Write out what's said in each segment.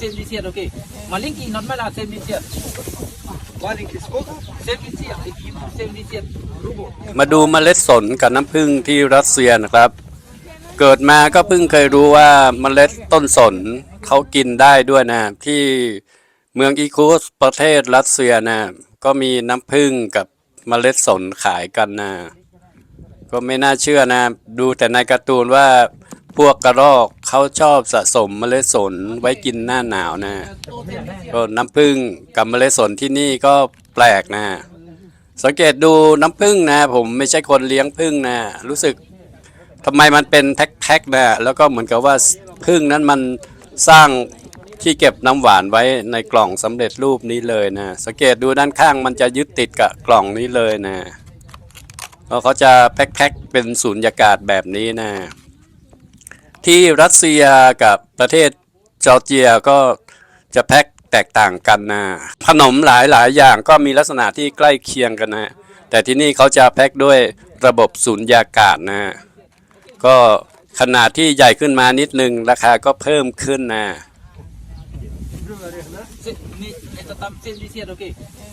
Same this year, okay? Malink is normal, same this year. Malink is good? Same this year, I give มาดูเมล็ดสนกับน้ำผึ้งที่รัสเซียนะครับ เกิดมาก็เพิ่งเคยรู้ว่าเมล็ดต้นสนเขากินได้ด้วยนะ ที่เมืองอีคูสประเทศรัสเซียนะ ก็มีน้ำผึ้งกับเมล็ดสนขายกันนะ ก็ไม่น่าเชื่อนะ ดูแต่ในการ์ตูนว่า พวกกระรอกเขาชอบสะสมเมล็ดสนไว้กินหน้าหนาวนะก็น้ำผึ้งกับเมล็ดสนที่นี่ก็แปลกนะ สังเกตดูน้ำผึ้งนะ ผมไม่ใช่คนเลี้ยงผึ้งนะ รู้สึกทำไมมันเป็นแพ็คๆนะแล้วก็เหมือนกับว่าผึ้งนั้นมันสร้างที่เก็บน้ำหวานไว้ในกล่องสำเร็จรูปนี้เลยนะ สังเกตดูด้านข้างมันจะยึดติดกับกล่องนี้เลยนะเพราะเขาจะแพ็คๆเป็นสูญญากาศแบบนี้นะ ที่รัสเซียกับประเทศจอร์เจียก็จะแพ็คแตกต่างกันนะขนมหลายหลายอย่างก็มีลักษณะที่ใกล้เคียงกันนะ แต่ที่นี่เขาจะแพ็คด้วยระบบสูญยากาศนะ ก็ขนาดที่ใหญ่ขึ้นมานิดนึง ราคาก็เพิ่มขึ้นนะ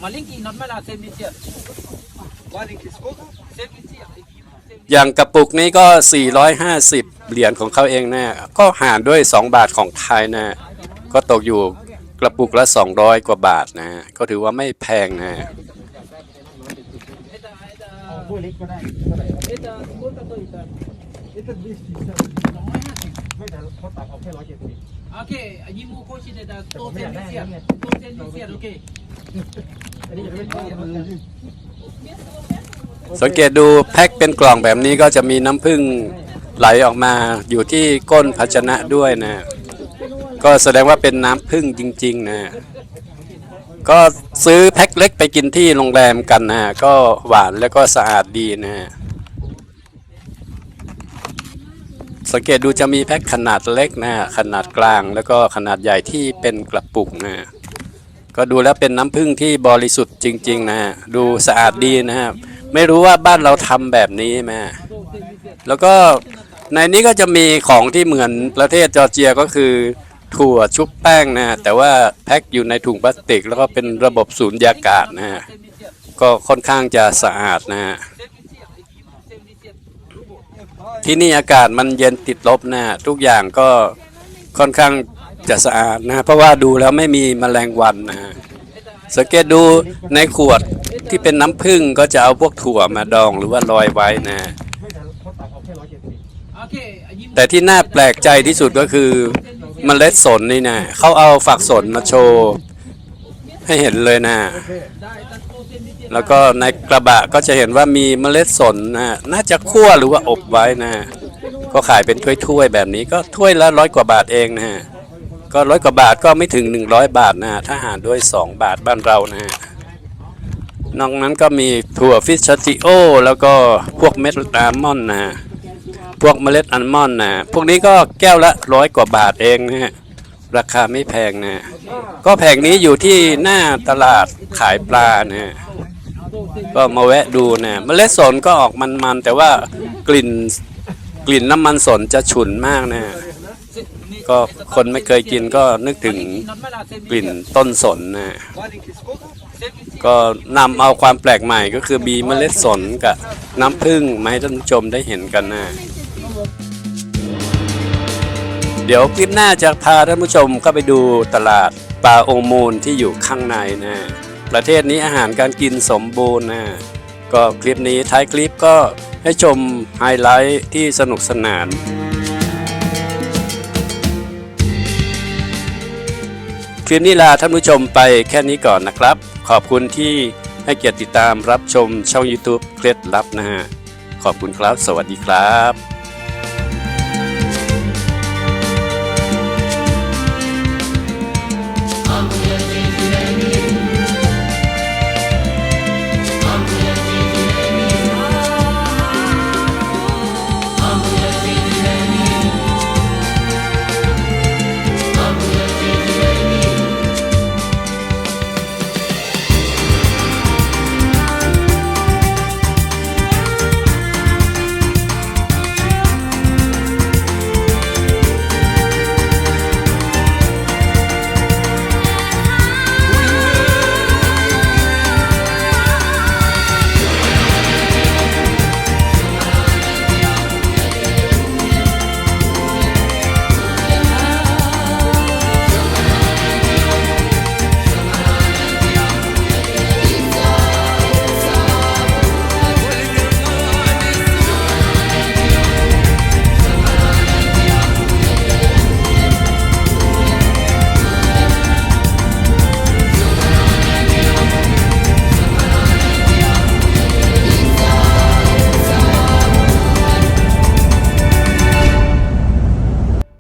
มาลิงกีนอนมาลาเซนดิเซียมาลิงกีสโกเซนดิเซีย อย่างกระปุกนี้ก็ 450 เหรียญของเขาเองนะก็หารด้วย 2 บาทของไทยนะ ก็ตกอยู่กระปุกละ 200 กว่าบาทนะ ก็ถือว่าไม่แพงนะโอเคยิมูโคชิเดดาโตเซนเซียโตเซนเซียโอเค สังเกตดูแพ็คเป็นกล่องแบบนี้ก็จะมีน้ำผึ้งไหลออกมาอยู่ที่ก้นภาชนะด้วยนะ ก็แสดงว่าเป็นน้ำผึ้งจริง ๆ นะ ก็ซื้อแพ็คเล็กไปกินที่โรงแรมกันนะ ก็หวานแล้วก็สะอาดดีนะสังเกตดูจะมีแพ็คขนาดเล็กนะ ขนาดกลางแล้วก็ขนาดใหญ่ที่เป็นกระปุกนะ ก็ดูแล้วเป็นน้ำผึ้งที่บริสุทธิ์จริง ๆ นะ ดูสะอาดดีนะครับ ไม่รู้ว่าบ้านเราทำแบบนี้ไหมแล้วก็ในนี้ก็จะมีของที่เหมือนประเทศจอร์เจียก็คือถั่วชุบแป้งนะ แต่ว่าแพ็คอยู่ในถุงพลาสติก แล้วก็เป็นระบบสูญญากาศนะ ก็ค่อนข้างจะสะอาดนะ ที่นี่อากาศมันเย็นติดลบนะ ทุกอย่างก็ค่อนข้างจะสะอาดนะ เพราะว่าดูแล้วไม่มีแมลงวันนะสังเกตดูในขวด ที่เป็นน้ำผึ้งก็จะเอาพวกถั่วมาดองหรือว่าลอยไว้นะ แต่ที่น่าแปลกใจที่สุดก็คือเมล็ดสนนี่นะเขาเอาฝักสนมาโชว์ ให้เห็นเลยนะ แล้วก็ในกระบะก็จะเห็นว่ามีเมล็ดสนนะน่าจะคั่วหรือว่าอบไว้นะ ก็ขายเป็นถ้วยๆแบบนี้ก็ถ้วยละร้อยกว่าบาทเองนะก็ร้อยกว่าบาทก็ไม่ถึง 100 บาทนะถ้าหารด้วย 2 บาทบ้านเรานะ นอกนั้นก็มีถั่วฟิชชัติโอ แล้วก็พวกเม็ดอัลมอนด์นะพวกเมล็ดอัลมอนด์นะพวกนี้ก็แก้วละร้อยกว่าบาทเองนะฮะราคาไม่แพงนะ ก็แผงนี้อยู่ที่หน้าตลาดขายปลานะ ก็มาแวะดูนะเมล็ดสนก็ออกมันๆ แต่ว่ากลิ่นกลิ่นน้ำมันสนจะฉุนมากนะ ก็คนไม่เคยกินก็นึกถึงกลิ่นต้นสนนะ ก็นำเอาความแปลกใหม่ก็คือมีเมล็ดสนกับน้ำผึ้งมาให้ท่านผู้ชมได้เห็นกันนะเดี๋ยวคลิปหน้าจะพาท่านผู้ชมเข้าไปดูตลาดปลาองมูลที่อยู่ข้างในนะ ประเทศนี้อาหารการกินสมบูรณ์นะ ก็คลิปนี้ท้ายคลิปก็ให้ชมไฮไลท์ที่สนุกสนาน คลิปนี้ลาท่านผู้ชมไปแค่นี้ก่อนนะครับ ขอบคุณที่ให้เกียรติติดตามรับชมช่อง YouTube เคล็ดลับนะฮะ ขอบคุณครับ สวัสดีครับ